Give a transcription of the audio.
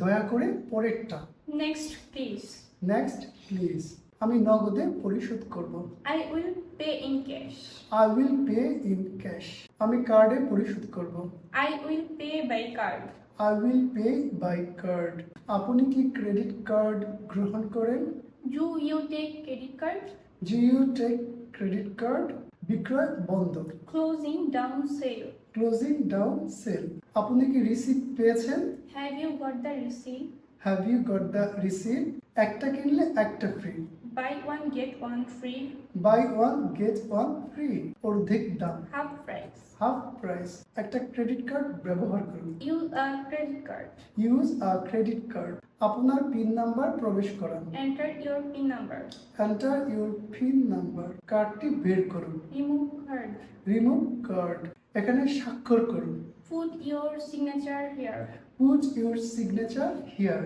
দয়া করে পরেরটা। Next please. নেক্সট প্লিজ আমি নগদে পরিশোধ করব। I will pay in cash I will pay in cash আমি কার্ডে পরিশোধ করব। I will pay by card I will pay by card আপনি কি ক্রেডিট কার্ড গ্রহণ করেন? Do you take credit card G you take credit card বিক্রয় বন্ধ closing down sale closing down sale আপনি কি রিসিপ্ট পেয়েছেন? Have you got the receipt? Have you got the receipt একটা কিনলে একটা free buy one get one free buy one get one free অর্ধেক দাম। Half price. হাফ প্রাইস একটা credit card ব্যবহার করুন। Use a credit card use a credit card আপনার pin number প্রবেশ করান। Enter your pin number enter your pin number কার্ডটি বের করুন। রিমুভ কার্ড রিমুভ কার্ড এখানে স্বাক্ষর করুন। Put your signature here put your signature here